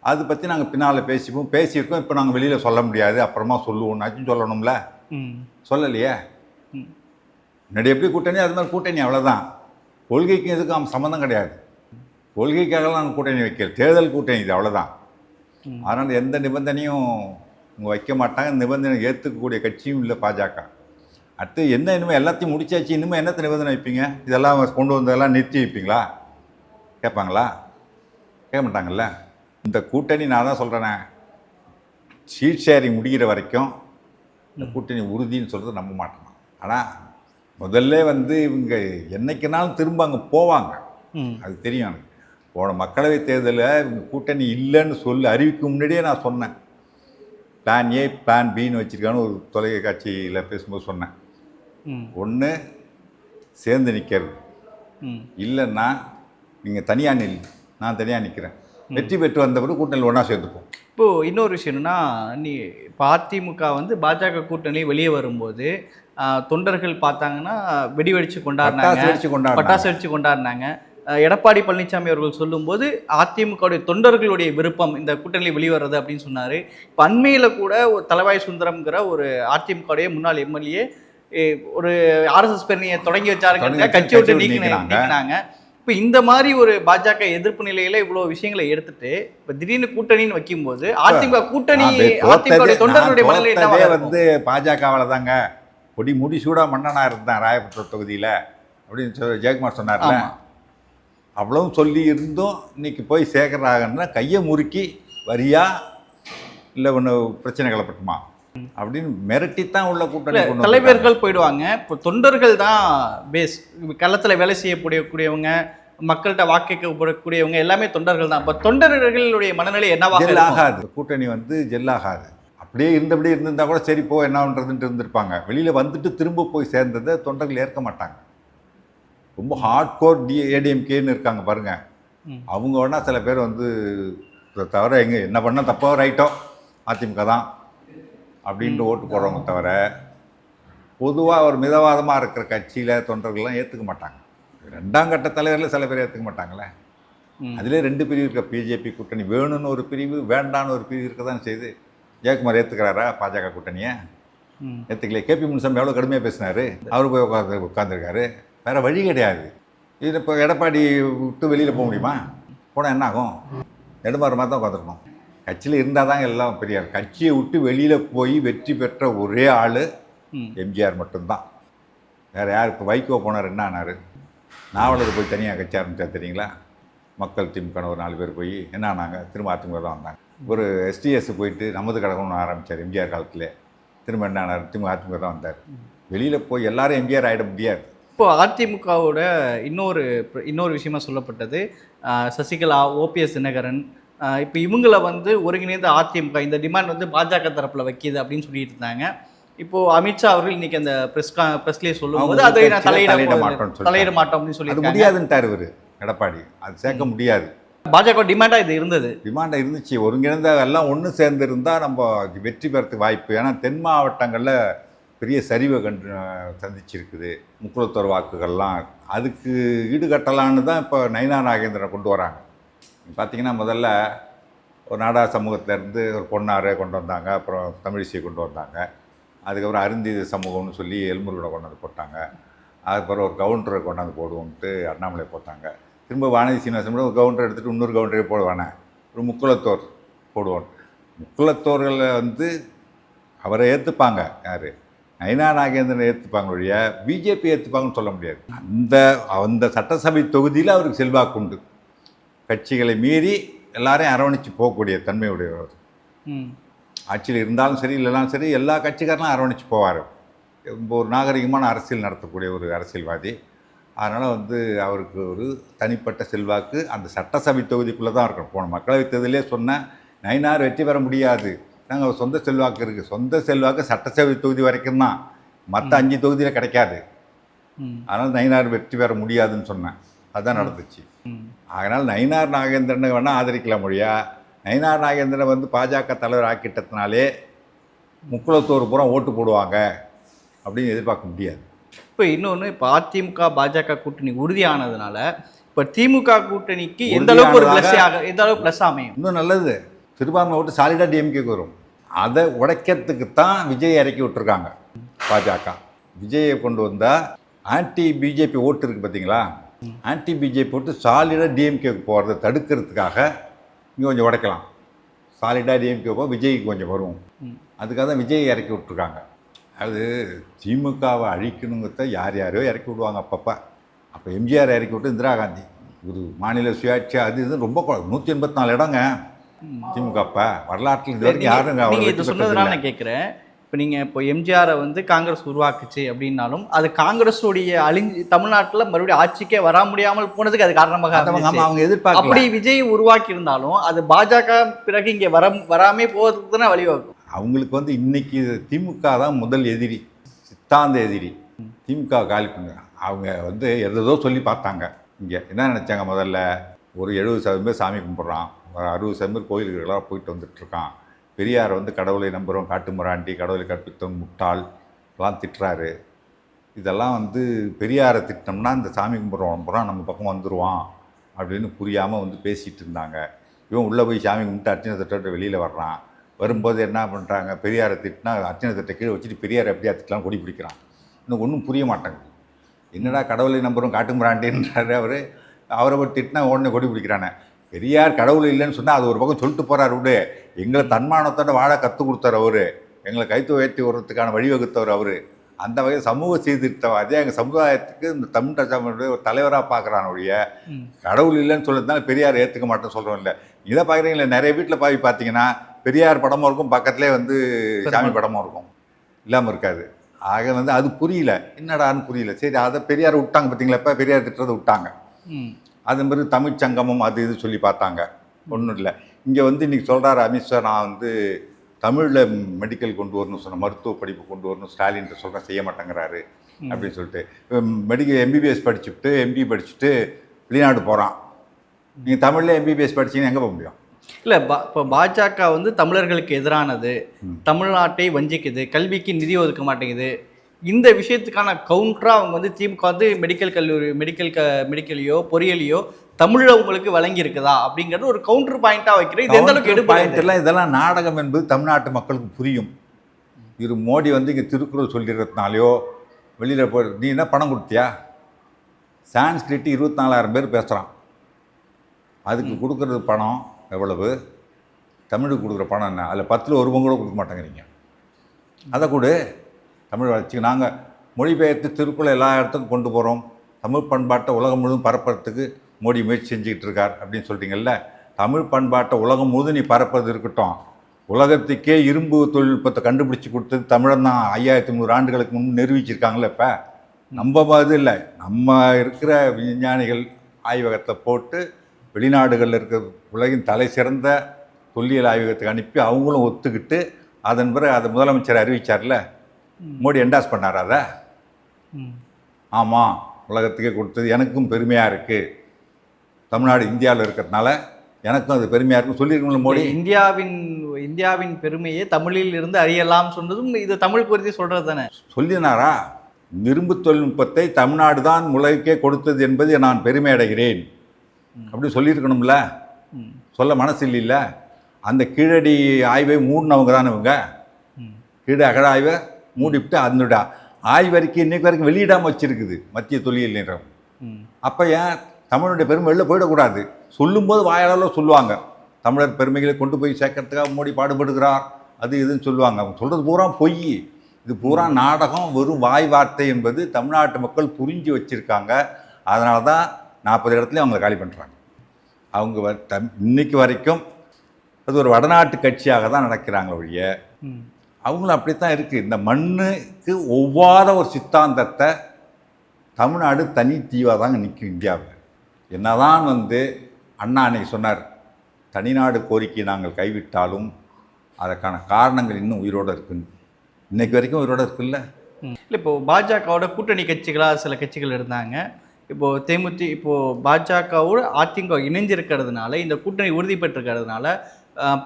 அதை பற்றி நாங்கள் பின்னால் பேசிப்போம். பேசியிருக்கோம். இப்போ நாங்கள் வெளியில் சொல்ல முடியாது. அப்புறமா சொல்லுவோம்னாச்சும் சொல்லணும்ல. சொல்லலையே. முன்னாடி எப்படி கூட்டணி? அது மாதிரி கூட்டணி அவ்வளோதான் கொள்கைக்கும் இதுக்கும் அவன் சம்மந்தம் கிடையாது. கொள்கைக்காகலாம் நாங்கள் கூட்டணி வைக்கல. தேர்தல் கூட்டணி இது அவ்வளோதான். அதனால் எந்த நிபந்தனையும் இவங்க வைக்க மாட்டாங்க நிபந்தனை ஏற்றுக்கக்கூடிய கட்சியும் இல்லை பாஜக. அடுத்து என்ன இனிமேல் எல்லாத்தையும் முடிச்சாச்சு இனிமேல் என்னத்தை நிபந்தனை வைப்பீங்க? இதெல்லாம் கொண்டு வந்ததெல்லாம் நிறுத்தி வைப்பீங்களா? கேட்பாங்களா? கேட்க மாட்டாங்கல்ல? இந்த கூட்டணி நான் தான் சொல்கிறேனே சீட் ஷேரிங் முடிகிற வரைக்கும் இந்த கூட்டணி உறுதின்னு சொல்கிறது நம்ப மாட்டேன் ஆனால் முதல்ல வந்து இவங்க என்னைக்குனாலும் திரும்ப அங்கே போவாங்க. அது தெரியும் எனக்கு. போன மக்களவை தேர்தலில் இவங்க கூட்டணி இல்லைன்னு சொல்லி அறிவிக்கும் முன்னாடியே நான் சொன்னேன். பிளான் ஏ பிளான் பின்னு வச்சுருக்கான்னு ஒரு தொலைக்காட்சியில் பேசும்போது சொன்னேன். ஒன்று சேர்ந்து நிற்கிறது இல்லைன்னா நீங்கள் தனியாக நில் நான் தனியாக நிற்கிறேன் வெற்றி பெற்று வந்த பிறகு கூட்டணியில் ஒன்றா சேர்ந்துப்போம். இப்போ இன்னொரு விஷயம் என்னன்னா நீ இப்போ அதிமுக வந்து பாஜக கூட்டணி வெளியே வரும்போது தொண்டர்கள் பார்த்தாங்கன்னா வெடி வெடிச்சு கொண்டாடினாங்க. பட்டாசு வெடிச்சு கொண்டாடினாங்க. எடப்பாடி பழனிசாமி அவர்கள் சொல்லும்போது அதிமுகவுடைய தொண்டர்களுடைய விருப்பம் இந்த கூட்டணியில் வெளிவரது அப்படின்னு சொன்னாரு. இப்போ அண்மையில் கூட ஒரு தலவாய் சுந்தரம்ங்கிற ஒரு அதிமுகவுடைய முன்னாள் எம்எல்ஏ ஒரு ஆர்எஸ்எஸ் பேரணியை தொடங்கி வச்சாருங்க கட்சி விட்டு நீக்கினாங்க. இப்போ இந்த மாதிரி ஒரு பாஜக எதிர்ப்பு நிலையில இவ்வளோ விஷயங்களை எடுத்துட்டு இப்போ திடீர்னு கூட்டணின்னு வைக்கும்போது அதிமுக கூட்டணி அதிமுக தொண்டர்களுடைய மனநிலை வந்து பாஜகவில் தாங்க கொடி முடி சூடா மன்னனா இருந்தேன் ராயபுரம் தொகுதியில் அப்படின்னு சொல்லி ஜெயக்குமார் சொன்னார்ல. அவ்வளவும் சொல்லி இருந்தும் இன்னைக்கு போய் சேகராகன்னா கையை முறுக்கி வரியா? இல்லை ஒன்று பிரச்சனை கிளப்பட்டுமா அப்படின்னு மிரட்டித்தான் உள்ள கூட்டணி. தலைவர்கள் போயிடுவாங்க. இப்போ தொண்டர்கள் தான் பேஸ் களத்துல வேலை செய்யக்கூடிய கூடியவங்க மக்கள்கிட்ட வாக்கிக்கப்படக்கூடியவங்க எல்லாமே தொண்டர்கள் தான். இப்போ தொண்டர்களுடைய மனநிலை என்னவாக? ஆகாது. கூட்டணி வந்து ஜெல் ஆகாது. அப்படியே இருந்தபடியே இருந்திருந்தா கூட சரி போ என்ன பண்ணுறதுன்ட்டு இருந்திருப்பாங்க. வெளியில் வந்துட்டு திரும்ப போய் சேர்ந்ததை தொண்டர்கள் ஏற்க மாட்டாங்க. ரொம்ப ஹார்ட் கோர் டி ஏடிஎம்கேன்னு இருக்காங்க பாருங்க. ம். அவங்க வேணா சில பேர் வந்து தவிர எங்க என்ன பண்ணால் தப்போ ரைட்டோ அதிமுக தான் அப்படின்ட்டு ஓட்டு போடுறவங்க தவிர பொதுவாக ஒரு மிதவாதமாக இருக்கிற கட்சியில் தொண்டர்கள்லாம் ஏற்றுக்க மாட்டாங்க. ரெண்டாம் கட்ட தலைவரில் சில பேர் ஏற்றுக்க மாட்டாங்களே. அதிலே ரெண்டு பிரிவு இருக்க. பிஜேபி கூட்டணி வேணும்னு ஒரு பிரிவு வேண்டான்னு ஒரு பிரிவு இருக்க தான் செய்யுது. ஜெயக்குமார் ஏற்றுக்கிறாரா பாஜக கூட்டணியை? ம். ஏற்றுக்கல கேபி முனுசாமி எவ்வளோ கடுமையாக பேசினாரு? அவர் போய் உட்காந்து உட்காந்துருக்காரு வேற வழி கிடையாது. இது இப்போ எடப்பாடி விட்டு வெளியில் போக முடியுமா? போனால் என்ன ஆகும் நெடுமாறு மாதிரி தான் உட்காந்துருக்கணும் கட்சியில் இருந்தால் தான் எல்லாம் பெரிய ஆள். கட்சியை விட்டு வெளியில் போய் வெற்றி பெற்ற ஒரே ஆள். எம்ஜிஆர் மட்டும்தான். வேறு யார்? இப்போ வைகோ போனார் என்ன ஆனார்? நாவலர் போய் தனியாக கட்சி ஆரம்பித்தா தெரியுங்களா? மக்கள் திமுக ஒரு நாலு பேர் போய் என்ன ஆனாங்க? திரும்ப அதிமுக தான் வந்தாங்க. ஒரு எஸ்டிஎஸ் போயிட்டு நமது கழகம்னு ஆரம்பித்தார் எம்ஜிஆர் காலத்தில். திரும்ப என்ன ஆனார்? திரும்ப அதிமுக தான் வந்தார். வெளியில் போய் எல்லாரும் எம்ஜிஆர் ஆகிட முடியாது. இப்போ அதிமுகவோட இன்னொரு இன்னொரு விஷயமா சொல்லப்பட்டது. சசிகலா ஓபிஎஸ் தினகரன். இப்போ இவங்கள வந்து ஒருங்கிணைந்த அதிமுக இந்த டிமாண்ட் வந்து பாஜக தரப்புல வைக்கிது அப்படின்னு சொல்லிட்டு இருந்தாங்க. இப்போ அமித்ஷா அவர்கள் இன்னைக்கு அந்த பிரஸ் பிரஸ்லேயே சொல்லும்போது அவங்க அதை நான் தலையிட சொல்லிட்டாங்க. தலையிட மாட்டோம் அப்படின்னு சொல்லியிருக்காங்க. முடியாதுன்ட்டார் இவர் எடப்பாடி. அது சேர்க்க முடியாது. பாஜக டிமாண்டா இது இருந்தது. டிமாண்டை இருந்துச்சு. ஒருங்கிணைந்த எல்லாம் ஒன்று சேர்ந்து இருந்தால் நம்ம வெற்றி பெறத்துக்கு வாய்ப்பு. ஏன்னா தென் மாவட்டங்களில் பெரிய சரிவை கண்டு சந்திச்சிருக்குது. முக்குலத்தோர் வாக்குகள்லாம். அதுக்கு ஈடுகட்டலான்னு தான் இப்போ நயினா நாகேந்திரன் கொண்டு வராங்க. பார்த்திங்கன்னா முதல்ல ஒரு நாடா சமூகத்திலேருந்து ஒரு பொன்னாரை கொண்டு வந்தாங்க. அப்புறம் தமிழிசையை கொண்டு வந்தாங்க. அதுக்கப்புறம் அருந்தி சமூகம்னு சொல்லி எலும்புருகனை கொண்டு வந்து போட்டாங்க. அதுக்கப்புறம் ஒரு கவுண்டரை கொண்டாந்து போடுவோன்ட்டு அண்ணாமலை போட்டாங்க. திரும்ப வானதி சீனிவாசன் ஒரு கவுண்டர் எடுத்துகிட்டு இன்னொரு கவுண்டரே போடுவானே. ஒரு முக்குலத்தோர் போடுவோம். முக்குலத்தோர்களை வந்து அவரை ஏற்றுப்பாங்க யார்? நயினா நாகேந்திரன் ஏற்றுப்பாங்க ஒழிய பிஜேபி ஏற்றுப்பாங்கன்னு சொல்ல முடியாது. அந்த அந்த சட்டசபை தொகுதியில் அவருக்கு செல்வாக்கு உண்டு. கட்சிகளை மீறி எல்லாரையும் அரவணைச்சு போகக்கூடிய தன்மையுடையவர் ம். ஆட்சியில் இருந்தாலும் சரி இல்லைனாலும் சரி எல்லா கட்சிக்காரனும் அரவணைச்சு போவார். ஒரு நாகரிகமான அரசியல் நடத்தக்கூடிய ஒரு அரசியல்வாதி. அதனால் வந்து அவருக்கு ஒரு தனிப்பட்ட செல்வாக்கு. அந்த சட்டசபை தொகுதிக்குள்ளே தான் இருக்கணும். போன மக்களவைத் தேர்தலே சொன்னேன் நயினார் வெற்றி பெற முடியாது. நாங்கள் சொந்த செல்வாக்கு இருக்குது சொந்த செல்வாக்கு சட்டசபை தொகுதி வரைக்கும் தான். மற்ற அஞ்சு தொகுதியில் கிடைக்காது. அதனால் நயினார் வெற்றி பெற முடியாதுன்னு சொன்னேன். அதுதான் நடந்துச்சு. அதனால் நயினார் நாகேந்திரனை வேணால் ஆதரிக்கலாம் மொழியா. நயினார் நாகேந்திரனை வந்து பாஜக தலைவர் ஆக்கிட்டதுனாலே முக்குளத்தோர் பூரா ஓட்டு போடுவாங்க அப்படின்னு எதிர்பார்க்க முடியாது. இப்போ இன்னொன்று இப்போ அதிமுக பாஜக கூட்டணி உறுதியானதுனால இப்போ திமுக கூட்டணிக்கு எந்த அளவுக்கு ஒரு ப்ளஸ் எந்த அளவுக்கு ப்ளஸ் அமையும்? இன்னும் நல்லது. சிறுபான்மை ஓட்டு சாலிடாக டிஎம்கேக்கு வரும். அதை உடைக்கிறதுக்கு தான் விஜய் இறக்கி விட்டுருக்காங்க பாஜக. விஜயை கொண்டு வந்தால் ஆன்டி பிஜேபி ஓட்டு இருக்குது பார்த்தீங்களா? ஆன்டி பிஜேபி ஓட்டு சாலிடாக டிஎம்கேக்கு போகிறத தடுக்கிறதுக்காக இங்கே கொஞ்சம் உடைக்கலாம். சாலிடாக டிஎம்கே போ விஜய்க்கு கொஞ்சம் வரும். அதுக்காக தான் விஜய் இறக்கி விட்ருக்காங்க அது திமுகவை அழிக்கணுங்கிறத யார் யாரையோ இறக்கி விடுவாங்க அப்பப்போ. அப்போ எம்ஜிஆர் இறக்கி விட்டு இந்திரா காந்தி. ஒரு மாநில சுயாட்சி அது இது ரொம்ப நூற்றி எண்பத்தி நாலு இடங்க. திமுக அப்போ? வரலாற்றில் இது வரைக்கும் யாரும் இது சொன்னதுனால. நான் கேட்குறேன் இப்போ நீங்கள் இப்போ எம்ஜிஆரை வந்து காங்கிரஸ் உருவாக்குச்சு அப்படின்னாலும் அது காங்கிரஸுடைய அழிஞ்சு தமிழ்நாட்டில் மறுபடியும் ஆட்சிக்கே வர முடியாமல் போனதுக்கு அது காரணமாக அவங்க எதிர்பார்க்கல. அப்படி விஜய் உருவாக்கி இருந்தாலும் அது பாஜக பிறகு இங்கே வர வராமே போவதுக்கு தானே வழிவகுக்கும். அவங்களுக்கு வந்து இன்னைக்கு திமுக தான் முதல் எதிரி சித்தாந்த எதிரி. திமுக காலி அவங்க வந்து எதோ சொல்லி பார்த்தாங்க. இங்கே என்ன நினச்சாங்க முதல்ல? ஒரு எழுபது சதவீதம் சாமி கும்பிட்றான். அறுபது சதவீதம் பேர் போயிட்டு வந்துட்டுருக்கான். பெரியார் வந்து கடவுளை நம்புகிறோம் காட்டு முராண்டி கடவுளை கற்பித்தோம் முட்டாள் எல்லாம் திட்டுறாரு. இதெல்லாம் வந்து பெரியாரை திட்டம்னா இந்த சாமி கும்பிட்றவன் பூரா நம்ம பக்கம் வந்துடுவான் அப்படின்னு புரியாமல் வந்து பேசிகிட்டு இருந்தாங்க. இவன் உள்ளே போய் சாமி கும்பிட்டு அர்ச்சனை திட்டத்தை வெளியில் வர்றான். வரும்போது என்ன பண்ணுறாங்க பெரியாரை திட்டினா அர்ச்சனை தட்டை கீழே வச்சுட்டு பெரியாரை எப்படியா திட்டலாம் கொடி பிடிக்கிறான். இன்னும் ஒன்றும் புரிய மாட்டேங்குது. என்னடா கடவுளை நம்புகிறோம் காட்டு முராண்டின்றாரு அவர். அவரை போய் திட்டினா உடனே கொடி பிடிக்கிறானே. பெரியார் கடவுள் இல்லைன்னு சொன்னால் அது ஒரு பக்கம் சொல்லிட்டு போகிறார் விடு எங்களை தன்மானத்தோட வாழ கற்றுக் கொடுத்தார் அவர். எங்களை கைத்து உயர்த்தி விடுறதுக்கான வழிவகுத்தவர் அவர். அந்த வகையில் சமூக சீர்திருத்தவாதி எங்கள் சமுதாயத்துக்கு இந்த தமிழ் ராஜாவுடைய ஒரு தலைவராக பார்க்குறான் ஒழிய. கடவுள் இல்லைன்னு சொல்றதுனால பெரியார் ஏற்றுக்க மாட்டேன்னு சொல்கிறோம் இல்லை. இதை பார்க்குறீங்களே நிறைய வீட்டில் போய் பார்த்தீங்கன்னா பெரியார் படமும் இருக்கும் பக்கத்துலேயே வந்து சாமி படமும் இருக்கும். இல்லாமல் இருக்காது. ஆக வந்து அது புரியல. என்னடான்னு புரியல. சரி அதை பெரியார் விட்டாங்க பார்த்தீங்களா இப்போ பெரியார் திட்டுறதை விட்டாங்க. அது மாதிரி தமிழ் சங்கமம் அது இது சொல்லி பார்த்தாங்க. ஒன்றும் இல்லை. இங்கே வந்து இன்றைக்கி சொல்கிறாரு அமித்ஷா நான் வந்து தமிழில் மெடிக்கல் கொண்டு வரணும் சொன்ன மருத்துவ படிப்பு கொண்டு வரணும் ஸ்டாலின் சொல்கிறேன் செய்ய மாட்டேங்கிறாரு அப்படின்னு சொல்லிட்டு. மெடிக்கல் எம்பிபிஎஸ் படிச்சுட்டு எம்பி படிச்சுட்டு வெளிநாடு போகிறான் நீங்கள் தமிழில் எம்பிபிஎஸ் படிச்சீங்கன்னா எங்கே போக முடியும்? இல்லை பா இப்போ பாஜக வந்து தமிழர்களுக்கு எதிரானது. தமிழ்நாட்டை வஞ்சிக்குது. கல்விக்கு நிதி ஒதுக்க மாட்டேங்குது. இந்த விஷயத்துக்கான கவுண்டராக அவங்க வந்து திமுக வந்து மெடிக்கல் கல்லூரி மெடிக்கல் க மெடிக்கலையோ பொறியியலையோ தமிழில் உங்களுக்கு வழங்கி இருக்குதா அப்படிங்கிறது ஒரு கவுண்டர் பாயிண்டாக வைக்கிறேன். இது எந்த அளவுக்கு பாயிண்ட்லாம் இதெல்லாம் நாடகம் என்பது தமிழ்நாட்டு மக்களுக்கு புரியும். இரு மோடி வந்து இங்கே திருக்குறள் சொல்லிடுறதுனாலையோ வெளியில் போ நீ என்ன பணம் கொடுத்தியா? சான்ஸ்கிரிட் இருபத்தி நாலாயிரம் பேர் பேசுகிறான் அதுக்கு கொடுக்குறது பணம் எவ்வளவு? தமிழுக்கு கொடுக்குற பணம் என்ன? அதில் பத்தில் ஒரு பங்கு கூட கொடுக்க மாட்டேங்கிறீங்க. அதை கொடு. தமிழ் வளர்ச்சிக்கு நாங்கள் மொழிபெயர்த்து திருக்குறள் எல்லா இடத்துக்கும் கொண்டு போகிறோம் தமிழ் பண்பாட்டை உலகம் முழுவதும் பரப்புறதுக்கு மோடி முயற்சி செஞ்சுக்கிட்டு இருக்கார் அப்படின்னு சொல்கிறீங்கல்ல தமிழ் பண்பாட்டை உலகம் முழுவதும் நீ பரப்புறது இருக்கட்டும். உலகத்துக்கே இரும்பு தொழில்நுட்பத்தை கண்டுபிடிச்சி கொடுத்தது தமிழன் தான். ஐயாயிரத்தி முந்நூறு ஆண்டுகளுக்கு முன் நிரூபிச்சிருக்காங்களே இப்போ? நம்ம இது இல்லை. நம்ம இருக்கிற விஞ்ஞானிகள் ஆய்வகத்தை போட்டு வெளிநாடுகளில் இருக்கிற உலகின் தலை சிறந்த தொல்லியல் ஆய்வகத்துக்கு அனுப்பி அவங்களும் ஒத்துக்கிட்டு அதன் பிறகு அதை முதலமைச்சர் அறிவிச்சார்ல? மோடி என்டாஸ் பண்ணார் அதை. ஆமாம் உலகத்துக்கே கொடுத்தது எனக்கும் பெருமையாக இருக்குது தமிழ்நாடு இந்தியாவில் இருக்கிறதுனால எனக்கும் அது பெருமையாக இருக்குன்னு சொல்லியிருக்கோம்ல மோடி? இந்தியாவின் இந்தியாவின் பெருமையை தமிழில் இருந்து அறியலாம் சொன்னதும் இது தமிழ் குறித்து சொல்றது தானே? சொல்லினாரா? இரும்பு தொழில்நுட்பத்தை தமிழ்நாடு தான் உலகுக்கே கொடுத்தது என்பது நான் பெருமை அடைகிறேன் அப்படி சொல்லியிருக்கணும்ல. சொல்ல மனசு இல்லைல்ல அந்த கீழடி ஆய்வை மூடினவங்க தானே இவங்க. கீழ அகழ ஆய்வை மூடிவிட்டு அதனுடைய ஆய்வறிக்கை இன்னைக்கு வரைக்கும் வெளியிடாமல் வச்சிருக்குது மத்திய தொல்லியல் நிறுவனம். ம். அப்போ ஏன் தமிழுடைய பெருமை வெளில போயிடக்கூடாது? சொல்லும்போது வாயாளர் சொல்லுவாங்க. தமிழர் பெருமைகளை கொண்டு போய் சேர்க்கறதுக்காக மோடி பாடுபடுகிறார் அது இதுன்னு சொல்லுவாங்க. அவங்க சொல்கிறது பூரா பொய். இது பூரா நாடகம் வெறும் வாய் வார்த்தை என்பது தமிழ்நாட்டு மக்கள் புரிஞ்சு வச்சுருக்காங்க. அதனால தான் நாற்பது இடத்துலையும் அவங்கள காலி பண்ணுறாங்க அவங்க தம் இன்னைக்கு வரைக்கும் அது ஒரு வடநாட்டு கட்சியாக தான் நடக்கிறாங்க ஒழிய அவங்களும் அப்படி தான் இருக்குது இந்த மண்ணுக்கு ஒவ்வாத ஒரு சித்தாந்தத்தை தமிழ்நாடு தனி தீவாக தாங்க நிற்கும் இந்தியாவில். என்னதான் வந்து அண்ணா அன்னைக்கு சொன்னார் தனிநாடு கோரிக்கையை நாங்கள் கைவிட்டாலும் அதற்கான காரணங்கள் இன்னும் உயிரோடு இருக்குன்னு. இன்னைக்கு வரைக்கும் உயிரோடு இருக்குல்ல? இல்லை இப்போ பாஜகவோட கூட்டணி கட்சிகளாக சில கட்சிகள் இருந்தாங்க. இப்போது தேமுதி இப்போது பாஜகவோடு அதிமுக இணைஞ்சிருக்கிறதுனால இந்த கூட்டணி உறுதி பெற்றிருக்கிறதுனால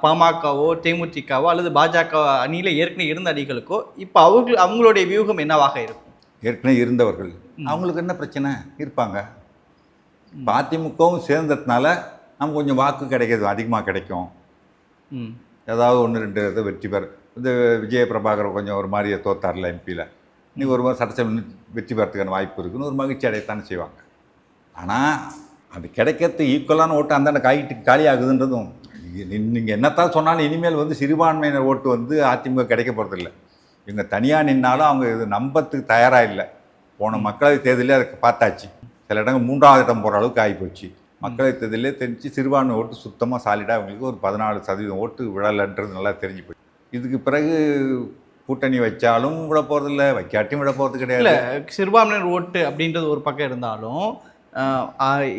பாமகவோ தேமுதிகவோ அல்லது பாஜக அணியில் ஏற்கனவே இருந்த அணிகளுக்கோ இப்போ அவங்க அவங்களுடைய வியூகம் என்னவாக இருக்கும்? ஏற்கனவே இருந்தவர்கள். அவங்களுக்கு என்ன பிரச்சனை? இருப்பாங்க. அதிமுகவும் சேர்ந்ததுனால நமக்கு கொஞ்சம் வாக்கு கிடைக்கிறது அதிகமாக கிடைக்கும். ஏதாவது ஒன்று ரெண்டு இது வெற்றி பெற இந்த விஜய பிரபாகர் கொஞ்சம் ஒரு மாதிரியே தோத்தார்ல எம்பியில் நீ ஒரு மாதிரி சட்டசபை வெற்றி பெறத்துக்கான வாய்ப்பு இருக்குன்னு ஒரு மகிழ்ச்சி அடையத்தானே செய்வாங்க. ஆனால் அது கிடைக்கிறது ஈக்குவலான ஓட்டு அந்தாண்ட காய்கிட்டு காலி ஆகுதுன்றதும் நீங்கள் என்னத்தான் சொன்னாலும் இனிமேல் வந்து சிறுபான்மையினர் ஓட்டு வந்து அதிமுக கிடைக்க போகிறதில்ல இவங்க தனியாக நின்னாலும் அவங்க இது நம்பத்துக்கு தயாராக இல்லை. போன மக்களவைத் தேர்தலே அதுக்கு பார்த்தாச்சு. சில இடங்கள் மூன்றாவது இடம் போகிற அளவுக்கு ஆகிப்போச்சு. மக்களவைத் தேர்தலே தெரிஞ்சு சிறுபான்மை ஓட்டு சுத்தமாக சாலிடாக அவங்களுக்கு ஒரு பதினாலு சதவீதம் ஓட்டு விழலைன்றது நல்லா தெரிஞ்சு போச்சு. இதுக்கு பிறகு கூட்டணி வச்சாலும் விட போகிறதில்ல வைக்காட்டியும் விட போகிறது கிடையாது. சிறுபான்மையினர் ஓட்டு அப்படின்றது ஒரு பக்கம் இருந்தாலும்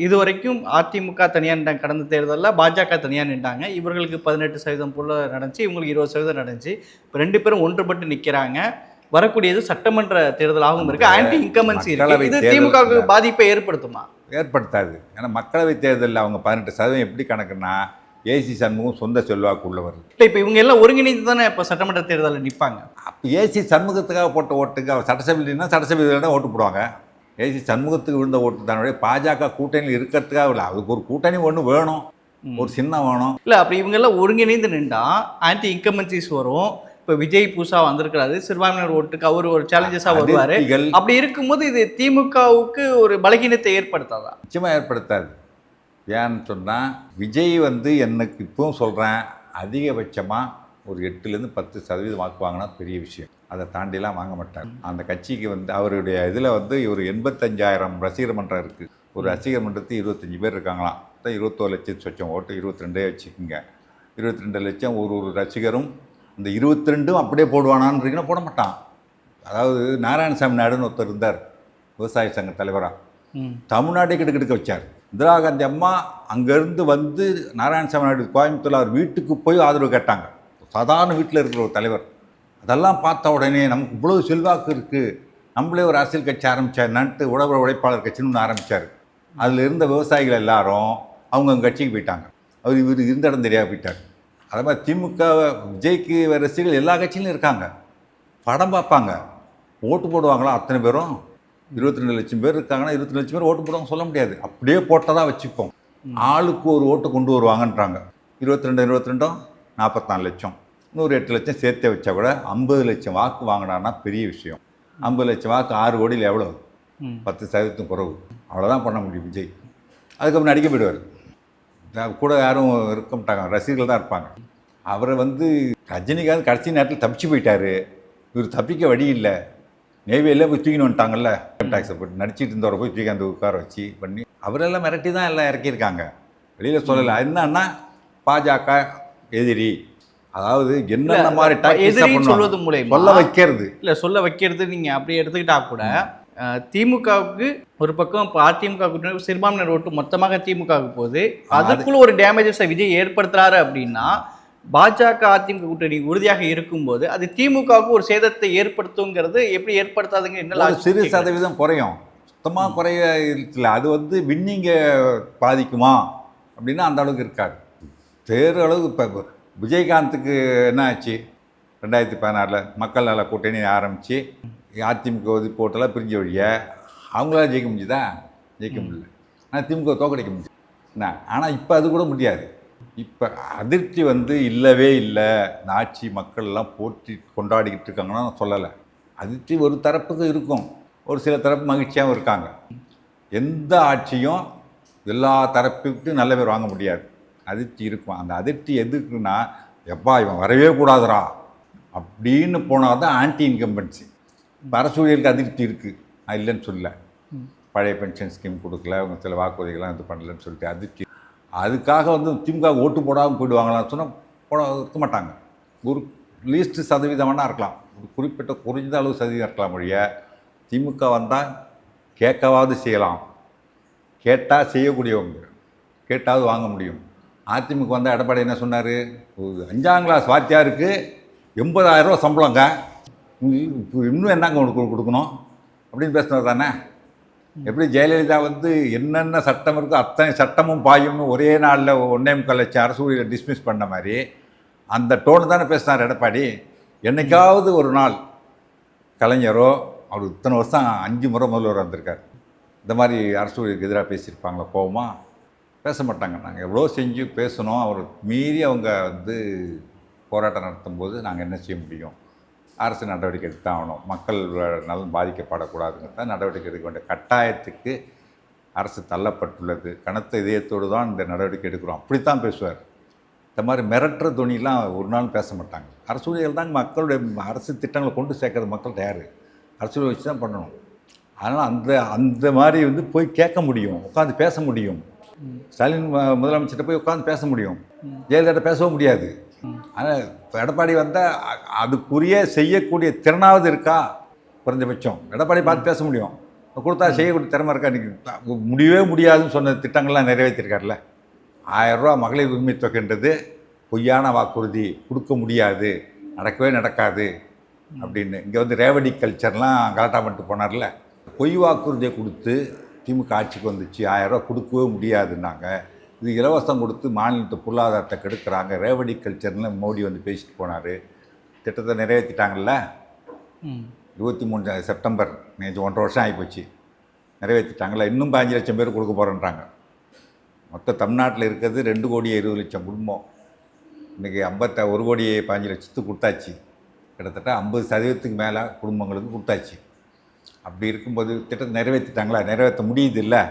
இது வரைக்கும் அதிமுக தனியாக நின்றாங்க. கடந்த தேர்தலில் பாஜக தனியாக நின்றாங்க. இவர்களுக்கு பதினெட்டு சதவீதம் போல் நடந்துச்சு. இவங்களுக்கு இருபது சதவீதம் நடந்துச்சு. இப்போ ரெண்டு பேரும் ஒன்றுபட்டு நிற்கிறாங்க வரக்கூடியது சட்டமன்ற தேர்தலாகவும் இருக்கு. ஆன்டி இன்கமன்சி இது திமுகவுக்கு. பாதிப்பை ஏற்படுத்துமா? ஏற்படுத்தாது. ஏன்னா மக்களவை தேர்தலில் அவங்க பதினெட்டு சதவீதம் எப்படி கணக்குன்னா ஏசி சண்முகம் சொந்த செல்வாக்கு உள்ளவர் இல்லை இப்போ இவங்க எல்லாம் ஒருங்கிணைந்து தானே இப்போ சட்டமன்ற தேர்தலில் நிற்பாங்க அப்போ ஏசி சண்முகத்துக்காக போட்ட ஓட்டுக்கு அவர் சட்டசபையில்னா சட்டசபையில் ஓட்டு போடுவாங்க. ஏசி சண்முகத்துக்கு விழுந்த ஓட்டு தானே. பாஜக கூட்டணியில் இருக்கிறதுக்காக இல்லை. அதுக்கு ஒரு கூட்டணி ஒன்று வேணும். ஒரு சின்னம் வேணும். இல்லை அப்படி இவங்க எல்லாம் ஒருங்கிணைந்து நின்றா ஆன்டி இன்கமன்சிஸ் வரும். இப்போ விஜய் பூசா வந்திருக்கிறாரு. சிறுபான்மையினர் ஓட்டுக்கு அவர் ஒரு சேலஞ்சஸாக வருவார். அப்படி இருக்கும்போது இது திமுகவுக்கு ஒரு பலகீனத்தை ஏற்படுத்தாதா? நிச்சயமாக ஏற்படுத்தாது. ஏன்னு சொன்னால் விஜய் வந்து எனக்கு இப்பவும் சொல்கிறேன் அதிகபட்சமாக ஒரு எட்டுலேருந்து பத்து சதவீதம் வாக்கு வாங்கினா பெரிய விஷயம். அதை தாண்டிலாம் வாங்க மாட்டார். அந்த கட்சிக்கு வந்து அவருடைய இதில் வந்து ஒரு எண்பத்தஞ்சாயிரம் ரசிகர் மன்றம் இருக்குது ஒரு ரசிகர் மன்றத்துக்கு இருபத்தஞ்சி பேர் இருக்காங்களாம். தான் இருபத்தோரு லட்சம் சொச்சம் ஓட்டு இருபத்தி ரெண்டே வச்சுக்கோங்க. இருபத்தி ரெண்டு லட்சம் ஒரு ஒரு ரசிகரும் இந்த இருபத்தி ரெண்டும் அப்படியே போடுவானான்றீங்கன்னா போட மாட்டான். அதாவது நாராயணசாமி நாயுடுன்னு ஒருத்தர் இருந்தார் விவசாய சங்க தலைவராக ம். தமிழ்நாட்டை கிடுக்கிடுக்க வச்சார். இந்திரா காந்தி அம்மா அங்கேருந்து வந்து நாராயணசாமி நாயுடு கோயம்புத்தூர்ல அவர் வீட்டுக்கு போய் ஆதரவு கேட்டாங்க. சாதாரண வீட்டில் இருக்கிற ஒரு தலைவர். அதெல்லாம் பார்த்த உடனே நமக்கு இவ்வளவு செல்வாக்கு இருக்குது நம்மளே ஒரு அரசியல் கட்சி ஆரம்பிச்சாருனான்ட்டு உழவர் உழைப்பாளர் கட்சின்னு ஒன்று ஆரம்பித்தார் அதில் இருந்த விவசாயிகள் எல்லாரும் அவங்க கட்சிக்கு போயிட்டாங்க. அவர் இவர் இருந்த இடம் தெரியாது போயிட்டார். அதே மாதிரி திமுக விஜய்க்கு ரசிகர்கள் எல்லா கட்சியிலும் இருக்காங்க. படம் பார்ப்பாங்க. ஓட்டு போடுவாங்களா? அத்தனை பேரும். இருபத்தி ரெண்டு லட்சம் பேர் இருக்காங்கன்னா இருபத்தி லட்சம் பேர் ஓட்டு போடுவாங்க சொல்ல முடியாது. அப்படியே போட்டதா வச்சுப்போம். ஆளுக்கு ஒரு ஓட்டு கொண்டு வருவாங்கன்றாங்க. இருபத்தி ரெண்டு இருபத்தி ரெண்டும் நாற்பத்தாலு லட்சம். நூறு எட்டு லட்சம் சேர்த்தே வச்சா கூட ஐம்பது லட்சம் வாக்கு வாங்கினான்னா பெரிய விஷயம். ஐம்பது லட்சம் வாக்கு ஆறு கோடியில் எவ்வளோ. பத்து சதவீதம் குறைவு. அவ்வளோதான் பண்ண முடியும் விஜய். அதுக்கப்புறம் நடிக்க போயிடுவார். கூட யாரும் இருக்க மாட்டாங்க. ரசிகர்கள் தான் இருப்பாங்க. அவரை வந்து ரஜினிகாந்த் கடைசி நேரத்தில் தப்பிச்சு போயிட்டாரு. இவர் தப்பிக்க வழி இல்லை. நெய்வேலியில் போய் தூக்கின்னு வந்துட்டாங்கல்ல. டேக்ஸை போட்டு நடிச்சிட்டு இருந்தவரை போய் தூக்கி அந்த உட்கார வச்சு பண்ணி அவரெல்லாம் மிரட்டி தான் எல்லாம் இறக்கியிருக்காங்க. வெளியில் சொல்லலை. என்னன்னா பாஜக எதிரி. அதாவது என்னென்ன மாதிரி பண்ணுவாங்க. சொல்வது மூலயமா சொல்ல வைக்கிறது. இல்லை சொல்ல வைக்கிறது நீங்கள் அப்படி எடுத்துக்கிட்டா கூட திமுகவுக்கு ஒரு பக்கம் இப்போ அதிமுக கூட்டணி சிறுபான்மையினர் ஓட்டு மொத்தமாக திமுகவுக்கு போகுது. அதுக்குள்ள ஒரு டேமேஜஸை விஜய் ஏற்படுத்துறாரு அப்படின்னா பாஜக அதிமுக கூட்டணி உறுதியாக இருக்கும்போது அது திமுகவுக்கு ஒரு சேதத்தை ஏற்படுத்துங்கிறது எப்படி ஏற்படுத்தாதுங்க என்ன சிறு. சதவீதம் குறையும். சுத்தமாக குறைய இருக்குல்ல அது வந்து வின்னிங்க பாதிக்குமா? அப்படின்னா அந்த அளவுக்கு இருக்காது. தேர் அளவுக்கு இப்போ விஜயகாந்துக்கு என்ன ஆச்சு ரெண்டாயிரத்தி பதினாறில் மக்கள் நல கூட்டணி ஆரம்பித்து அதிமுக ஒது போட்டெல்லாம் பிரிஞ்ச வழிய அவங்களால ஜெயிக்க முடிஞ்சுதா? ஜெயிக்க முடியல. ஆனால் திமுக தோக்கடிக்க முடிஞ்சு. என்ன? ஆனால் இப்போ அது கூட முடியாது. இப்போ அதிருப்தி வந்து இல்லவே இல்லை. இந்த ஆட்சி மக்கள் எல்லாம் போற்றி கொண்டாடிக்கிட்டு இருக்காங்கன்னா நான் சொல்லலை. அதிருப்தி ஒரு தரப்புக்கு இருக்கும். ஒரு சில தரப்பு மகிழ்ச்சியாகவும் இருக்காங்க. எந்த ஆட்சியும் எல்லா தரப்புக்கும் நல்ல பேர் வாங்க முடியாது. அதிர்ச்சி இருக்கும். அந்த அதிர்ச்சி எதுக்குன்னா எப்பா இவன் வரவே கூடாதுடா அப்படின்னு போனால் தான் ஆன்டி இன்கம்பன்சி அரசூழியலுக்கு அதிர்ச்சி இருக்குது நான் இல்லைன்னு சொல்லல. பழைய பென்ஷன் ஸ்கீம் கொடுக்கல. அவங்க சில வாக்குறுதிகள்லாம் இது பண்ணலன்னு சொல்லிட்டு அதிர்ச்சி. அதுக்காக வந்து திமுக ஓட்டு போடாமல் போயிடுவாங்களான்னு சொன்னால் போட இருக்க மாட்டாங்க. ஒரு லீஸ்ட் சதவீதம் வேணா இருக்கலாம். ஒரு குறிப்பிட்ட குறைந்த அளவு சதவீதம் இருக்கலாம் ஒழிய திமுக வந்தால் கேட்கவாவது செய்யலாம். கேட்டால் செய்யக்கூடியவங்க. கேட்டாவது வாங்க முடியும். அதிமுக வந்தால் எடப்பாடி என்ன சொன்னார்? அஞ்சாம் கிளாஸ் வாத்தியாருக்கு எண்பதாயிரம் ரூபா சம்பளங்க. இன்னும் என்னங்க உனக்கு கொடுக்கணும்? அப்படின்னு பேசுனது தானே? எப்படி ஜெயலலிதா வந்து என்னென்ன சட்டம் இருக்கோ அத்தனை சட்டமும் பாயும்னு ஒரே நாளில் ஒன்னே முக்கால் லட்சம் அரசு ஊழியர் டிஸ்மிஸ் பண்ண மாதிரி அந்த டோனு தானே பேசினார் எடப்பாடி. என்னைக்காவது ஒரு நாள் கலைஞரோ அவர் இத்தனை வருஷம் அஞ்சு முறை முதல்வர் வந்திருக்கார். இந்த மாதிரி அரசு ஊழியருக்கு எதிராக பேசியிருப்பாங்களா? கோவமா? பேச மாட்டாங்க. நாங்கள் எவ்வளோ செஞ்சு பேசணும் அவர் மீறி அவங்க வந்து போராட்டம் நடத்தும்போது நாங்கள் என்ன செய்ய முடியும்? அரசு நடவடிக்கை எடுத்து ஆகணும் மக்கள் நலன் பாதிக்கப்படக்கூடாதுங்கிறத நடவடிக்கை எடுக்க வேண்டிய கட்டாயத்துக்கு அரசு தள்ளப்பட்டுள்ளது. கனத்த இதயத்தோடு தான் இந்த நடவடிக்கை எடுக்கிறோம். அப்படித்தான் பேசுவார். இந்த மாதிரி மிரட்டுற துணிலாம் ஒரு நாள் பேச மாட்டாங்க. அரசு ஊழியர்கள் தான் மக்களுடைய அரசு திட்டங்களை கொண்டு சேர்க்கறது மக்கள் யார்? அரசு ஊழியர் வச்சு தான் பண்ணணும். அதனால் அந்த அந்த மாதிரி வந்து போய் கேட்க முடியும். உட்காந்து பேச முடியும். ஸ்டாலின் முதலமைச்சர்கிட்ட போய் உட்காந்து பேச முடியும். ஜெயலலிதா பேசவும் முடியாது. ஆனால் இப்போ எடப்பாடி வந்தால் அதுக்குரிய செய்யக்கூடிய திறனாவது இருக்கா? குறைஞ்சபட்சம். எடப்பாடி பார்த்து பேச முடியும். கொடுத்தா செய்யக்கூடிய திறமை இருக்கா? இன்றைக்கி முடியவே முடியாதுன்னு சொன்ன திட்டங்கள்லாம் நிறைவேற்றிருக்காருல்ல. ஆயிரம் ரூபா மகளிர் உரிமை தொகைன்றது பொய்யான வாக்குறுதி. கொடுக்க முடியாது. நடக்கவே நடக்காது. அப்படின்னு. இங்கே வந்து ரேவடி கல்ச்சர்லாம் கலாட்டா பண்ணிட்டு போனார்ல. பொய் வாக்குறுதியை கொடுத்து திமுக ஆட்சிக்கு வந்துச்சு ஆயிரம் ரூபா கொடுக்கவே முடியாதுன்னாங்க. இது இலவசம் கொடுத்து மாநிலத்து பொருளாதாரத்தை கெடுக்கிறாங்க. ரேவடி கல்ச்சர்னு மோடி வந்து பேசிட்டு போனார். திட்டத்தை நிறைவேற்றிட்டாங்கல்ல இருபத்தி மூணு செப்டம்பர் நேற்று ஒன்றரை வருஷம் ஆகிப்போச்சு. நிறைவேற்றிட்டாங்களா இன்னும் பதினஞ்சு லட்சம் பேர் கொடுக்க போகிறேன்றாங்க மொத்த தமிழ்நாட்டில் இருக்கிறது ரெண்டு கோடி இருபது லட்சம் குடும்பம். இன்றைக்கி ஐம்பத்த ஒரு கோடி பதினஞ்சு லட்சத்துக்கு கொடுத்தாச்சு. கிட்டத்தட்ட ஐம்பது சதவீதத்துக்கு மேலே குடும்பங்களுக்கு கொடுத்தாச்சு. அப்படி இருக்கும்போது திட்டத்தை நிறைவேற்றிட்டாங்களா? நிறைவேற்ற முடியுது இல்லை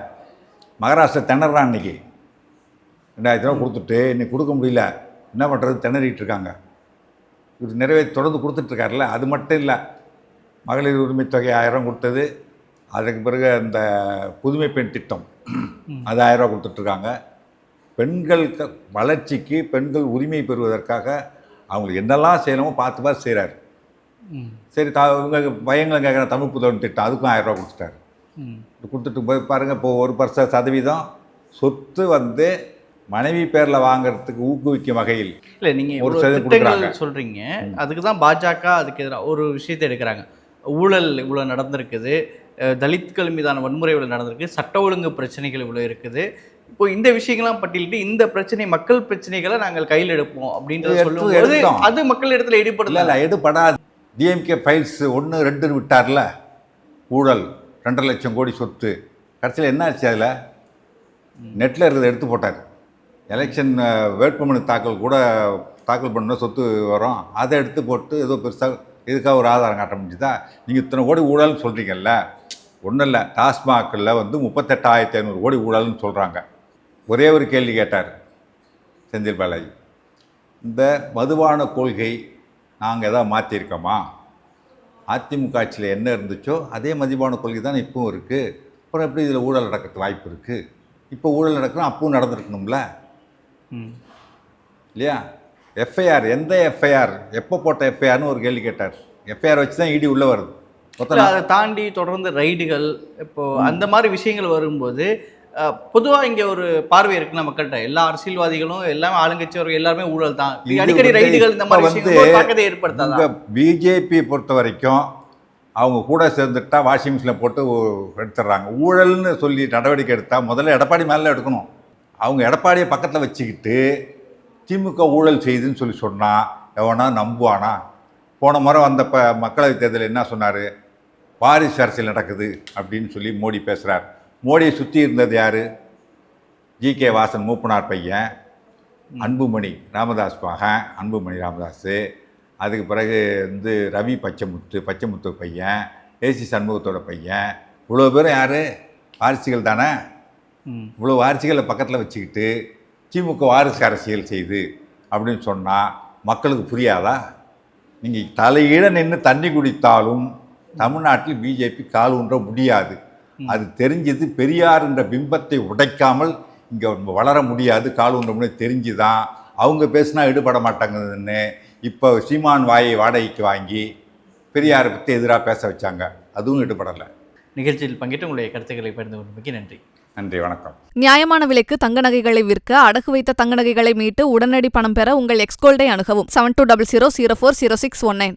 மகாராஷ்டிரா திணறான் இன்னைக்கு. ரெண்டாயிரத்தி ரூபா கொடுத்துட்டு இன்னைக்கு கொடுக்க முடியல. என்ன பண்ணுறது திணறிட்டு இருக்காங்க. இவர் நிறைவேற்றி தொடர்ந்து கொடுத்துட்ருக்காருல்ல அது மட்டும் இல்லை. மகளிர் உரிமை தொகை ஆயிரம் கொடுத்தது. அதுக்கு பிறகு அந்த புதுமை பெண் திட்டம் அது ஆயிரம் கொடுத்துட்ருக்காங்க பெண்கள் வளர்ச்சிக்கு பெண்கள் உரிமை பெறுவதற்காக அவங்களுக்கு என்னெல்லாம் செய்யணுமோ பார்த்து பார்த்து செய்கிறாரு சரி த இவங்க பையங்களை கேட்குற தமிழ் புதவன் திட்டம். அதுக்கும் ஆயிரம் ரூபா கொடுத்துட்டாரு. கொடுத்துட்டு போய் பாருங்கள் இப்போ ஒரு பர்ச சதவீதம் சொத்து வந்து மனைவி பேரில் வாங்குறதுக்கு ஊக்குவிக்கும் வகையில் இல்லை நீங்கள் ஒரு திட்டங்கள். சொல்கிறீங்க அதுக்கு தான் பாஜக அதுக்கு எதிராக ஒரு விஷயத்தை எடுக்கிறாங்க. ஊழல் இவ்வளோ நடந்திருக்குது. தலித்கள் மீதான வன்முறை இவ்வளோ நடந்திருக்கு. சட்ட ஒழுங்கு பிரச்சனைகள் இவ்வளோ இருக்குது. இப்போ இந்த விஷயங்கள்லாம் பட்டியலிட்டு இந்த பிரச்சனை மக்கள் பிரச்சனைகளை நாங்கள் கையில் எடுப்போம் அப்படின்றத சொல்லும்போது. அது மக்கள் இடத்துல இல்லை ஈடுபடல இல்லை எடுபடாது. டிஎம்கே ஃபைல்ஸ் ஒன்று ரெண்டுன்னு விட்டார்ல? ஊழல் ரெண்டரை லட்சம் கோடி சொத்து. கடைசியில் என்ன ஆச்சு அதில்? நெட்டில் இருக்கிறத எடுத்து போட்டார். எலெக்ஷன் வேட்புமனு தாக்கல் கூட தாக்கல் பண்ண சொத்து வரும். அதை எடுத்து போட்டு ஏதோ பெருசாக இதுக்காக ஒரு ஆதாரம் காட்ட முடிஞ்சுதா? நீங்கள் இத்தனை கோடி ஊழல்னு சொல்கிறீங்கல்ல ஒன்றும் இல்லை. டாஸ்மாகில் வந்து முப்பத்தெட்டாயிரத்தி ஐநூறு கோடி ஊழல்னு சொல்கிறாங்க ஒரே ஒரு கேள்வி கேட்டார் செந்தில் பாலாஜி. இந்த மதுபான கொள்கை நாங்கள் எதாவது மாற்றிருக்கோமா அதிமுக ஆட்சியில் என்ன இருந்துச்சோ அதே மதுபான கொள்கை தான் இப்பவும் இருக்குது அப்புறம் எப்படி இதில் ஊழல் நடக்கிறது வாய்ப்பு இருக்குது இப்போ ஊழல் நடக்கணும் அப்பவும் நடந்திருக்கணும்ல? ம். இல்லையா? எஃப்ஐஆர் எந்த எஃப்ஐஆர் எப்போ போட்ட எஃப்ஐஆர்னு ஒரு கேள்வி கேட்டார். எஃப்ஐஆர் வச்சு தான் இடி உள்ளே வருது. அதை தாண்டி தொடர்ந்து ரைடுகள் இப்போ அந்த மாதிரி விஷயங்கள் வரும்போது பொதுவாக இங்கே ஒரு பார்வை இருக்குல்ல மக்கள்கிட்ட? எல்லா அரசியல்வாதிகளும் எல்லாமே ஆளுங்கட்சியவர்கள் எல்லாருமே ஊழல் தான். அடிக்கடி ரைடுகள் இந்த மாதிரி தாக்கத்தை ஏற்படுத்தாதா? உங்க பிஜேபி பொறுத்த வரைக்கும் அவங்க கூட சேர்ந்துட்டா வாஷிங் மிஷினில் போட்டு எடுத்துடுறாங்க ஊழல்னு சொல்லி நடவடிக்கை எடுத்தால் முதல்ல எடப்பாடி மேலே எடுக்கணும். அவங்க எடப்பாடியை பக்கத்தில் வச்சுக்கிட்டு திமுக ஊழல் செய்யுதுன்னு சொல்லி சொன்னால் எவனா நம்புவானா? போன முறை வந்த ப மக்களவைத் தேர்தலில் என்ன சொன்னார்? வாரிசு அரசியல் நடக்குது அப்படின்னு சொல்லி மோடி பேசுகிறார் மோடியை சுற்றி இருந்தது யார்? ஜி கே வாசன் மூப்பனார் பையன் அன்புமணி ராமதாஸ் மகன் அன்புமணி ராமதாஸ் அதுக்கு பிறகு வந்து ரவி பச்சைமுத்து பச்சைமுத்து பையன் ஏசி சண்முகத்தோட பையன். இவ்வளோ பேரும் யார்? வாரிசுகள் தானே? இவ்வளோ வாரிசுகளை பக்கத்தில் வச்சுக்கிட்டு திமுக வாரிசு அரசியல் செய்து அப்படின்னு சொன்னால் மக்களுக்கு புரியாதா? நீங்கள் தலையீழ நின்று தண்ணி குடித்தாலும் தமிழ்நாட்டில் பிஜேபி கால் ஊன்ற முடியாது. அது தெரிஞ்சது பெரியார் என்ற பிம்பத்தை உடைக்காமல் இங்கே வளர முடியாது கால் முடியாது தெரிஞ்சு தான் அவங்க பேசினா ஈடுபட மாட்டாங்கன்னு. இப்போ சீமான் வாயை வாடகைக்கு வாங்கி பெரியாரை பற்றி எதிராக பேச வச்சாங்க. அதுவும் ஈடுபடலை. நிகழ்ச்சியில் பங்கேற்று உங்களுடைய கருத்துக்களை பகிர்ந்து கொண்டமைக்கு நன்றி. நன்றி வணக்கம். நியாயமான விலைக்கு தங்க நகைகளை விற்க அடகு வைத்த தங்க நகைகளை மீட்டு உடனடி பணம் பெற உங்கள் எக்ஸ்கோல்டை அணுகவும். Seven two double zero zero four zero six one nine